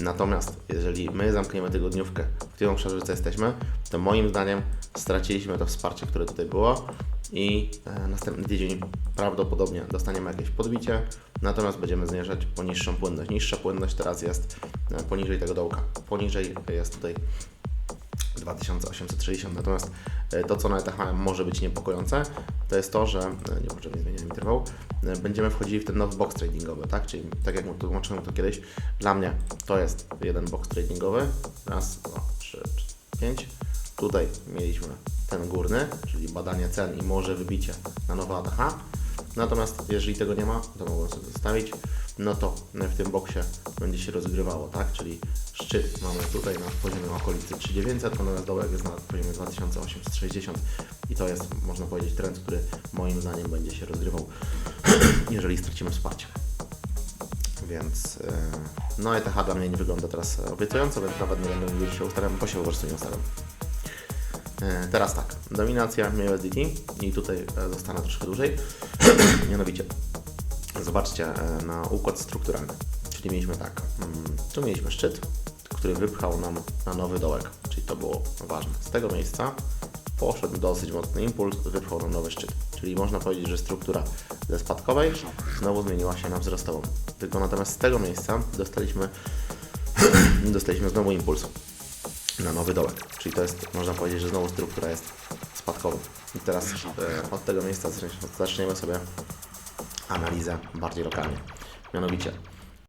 Natomiast jeżeli my zamkniemy tygodniówkę w obszarze, co jesteśmy, to moim zdaniem straciliśmy to wsparcie, które tutaj było i e, następny tydzień prawdopodobnie dostaniemy jakieś podbicie, natomiast będziemy zmierzać po niższą płynność. Niższa płynność teraz jest e, poniżej tego dołka. Poniżej jest tutaj 2860. Natomiast to, co na ETH może być niepokojące, to jest to, że e, nie może nie zmieniać interwału, e, będziemy wchodzili w ten nowy box tradingowy, tak? Czyli tak jak tłumaczyłem to kiedyś, dla mnie to jest jeden box tradingowy. Raz, dwa, trzy, cztery, pięć. Tutaj mieliśmy ten górny, czyli badanie cen i może wybicie na nowe ATH. Natomiast jeżeli tego nie ma, to mogłem sobie zostawić, no to w tym boksie będzie się rozgrywało, tak? Czyli szczyt mamy tutaj na poziomie okolicy 3900, natomiast dołek jest na poziomie 2860 i to jest, można powiedzieć, trend, który moim zdaniem będzie się rozgrywał, jeżeli stracimy wsparcie. Więc yy, no ETH dla mnie nie wygląda teraz obiecująco, więc nawet nie będę mówił, się ustawiam, bo się po prostu nie ustawiam. E, Teraz tak, dominacja USDT i tutaj e, zostanę troszkę dłużej. Mianowicie, zobaczcie e, na układ strukturalny. Czyli mieliśmy tak, mm, tu mieliśmy szczyt, który wypchał nam na nowy dołek, czyli to było ważne. Z tego miejsca poszedł dosyć mocny impuls, wypchał nam nowy szczyt. Czyli można powiedzieć, że struktura ze spadkowej znowu zmieniła się na wzrostową. Tylko natomiast z tego miejsca dostaliśmy, dostaliśmy znowu impuls na nowy dołek. Czyli to jest, można powiedzieć, że znowu struktura jest spadkowa. I teraz e, od tego miejsca zaczniemy- zaczniemy sobie analizę bardziej lokalnie. Mianowicie